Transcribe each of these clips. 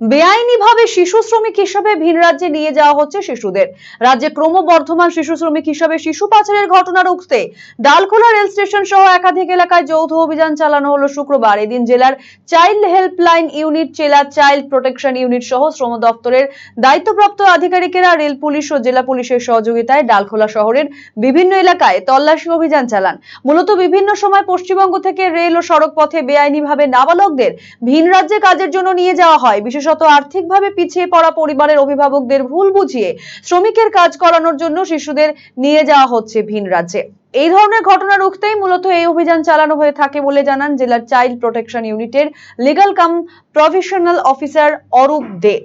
বেআইনিভাবে শিশু শ্রমিক হিসাবে ভিন রাজ্যে নিয়ে যাওয়া হচ্ছে শিশুদের। রাজ্যে ক্রমবর্ধমান শিশু শ্রমিক হিসাবে শিশু পাচারের ঘটনা রুখতে ডালখোলা রেল স্টেশন সহ একাধিক এলাকায় যৌথ অভিযান চালানো হলো শুক্রবার। এদিন জেলার চাইল্ড হেল্পলাইন ইউনিট, জেলা চাইল্ড প্রোটেকশন ইউনিট সহ শ্রম দপ্তরের দায়িত্বপ্রাপ্ত আধিকারিকেরা রেল পুলিশ ও জেলা পুলিশের সহযোগিতায় ডালখোলা শহরের বিভিন্ন এলাকায় তল্লাশি অভিযান চালান। মূলত বিভিন্ন সময় পশ্চিমবঙ্গ থেকে রেল ও সড়ক পথে বেআইনিভাবে নাবালকদের ভিন রাজ্যে কাজের জন্য নিয়ে যাওয়া হয়। বিশেষত আর্থিকভাবে পিছিয়ে পড়া পরিবারের অভিভাবকদের ভুল বুঝিয়ে শ্রমিকের কাজ করানোর জন্য শিশুদের নিয়ে যাওয়া হচ্ছে ভিন রাজ্যে। এই ধরনের ঘটনা রুখতেই মূলত এই অভিযান চালানো হয়ে থাকে বলে জানান জেলার চাইল্ড প্রোটেকশন ইউনিটের legal cum professional officer Arup De.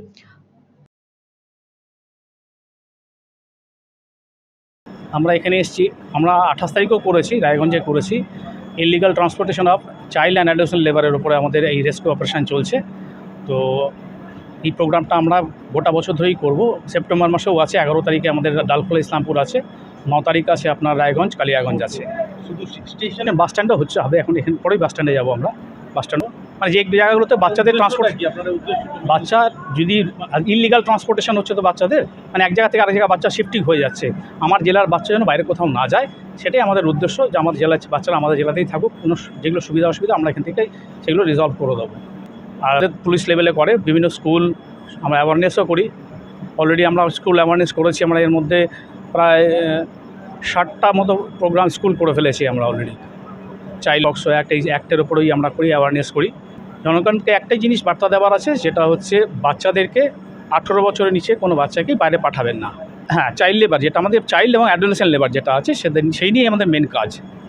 আমরা এখানে এসেছি, আমরা আঠাশ তারিখও করেছি, রায়গঞ্জে করেছি। Illegal transportation of child and adolescent লেবারের উপরে আমাদের এই রেস্কিউ অপারেশন চলছে। তো এই প্রোগ্রামটা আমরা গোটা বছর ধরেই করব। সেপ্টেম্বর মাসেও আছে এগারো তারিখে আমাদের ডালখোলা ইসলামপুর আছে ন তারিখ আছে আপনার রায়গঞ্জ কালিয়াগঞ্জ আছে। শুধু স্টেশনে বাস স্ট্যান্ডও হচ্ছে হবে এখন এখান পরেই বাস স্ট্যান্ডে যাব আমরা বাস স্ট্যান্ডও। মানে যে জায়গাগুলোতে বাচ্চাদের ট্রান্সপোর্ট বাচ্চা যদি ইনলিগাল ট্রান্সপোর্টেশন হচ্ছে তো বাচ্চাদের মানে এক জায়গা থেকে আরেক জায়গায় বাচ্চা শিফটিং হয়ে যাচ্ছে। আমার জেলার বাচ্চা যেন বাইরে কোথাও না যায় সেটাই আমাদের উদ্দেশ্য যে আমাদের জেলার বাচ্চারা আমাদের জেলাতেই থাকুক কোনো যেগুলো সুবিধা অসুবিধা আমরা এখান থেকে সেগুলো রিজলভ করে দেবো। আর পুলিশ লেভেলে করে, বিভিন্ন স্কুল আমরা অ্যাওয়ারনেসও করি। অলরেডি আমরা স্কুল অ্যাওয়ারনেস করেছি, আমরা এর মধ্যে প্রায় ষাটটা মতো প্রোগ্রাম স্কুল করে ফেলেছি আমরা অলরেডি চাইল্ড অক্সো অ্যাক্ট এই অ্যাক্টের ওপরেই আমরা করি অ্যাওয়ারনেস করি। জনগণকে একটাই জিনিস বার্তা দেওয়ার আছে, সেটা হচ্ছে বাচ্চাদেরকে আঠেরো বছরের নিচে কোনো বাচ্চাকে বাইরে পাঠাবেন না। হ্যাঁ চাইল্ড লেবার যেটা আমাদের চাইল্ড এবং অ্যাডোলেসেন্ট লেবার যেটা আছে সেদিন সেই নিয়ে আমাদের মেন কাজ।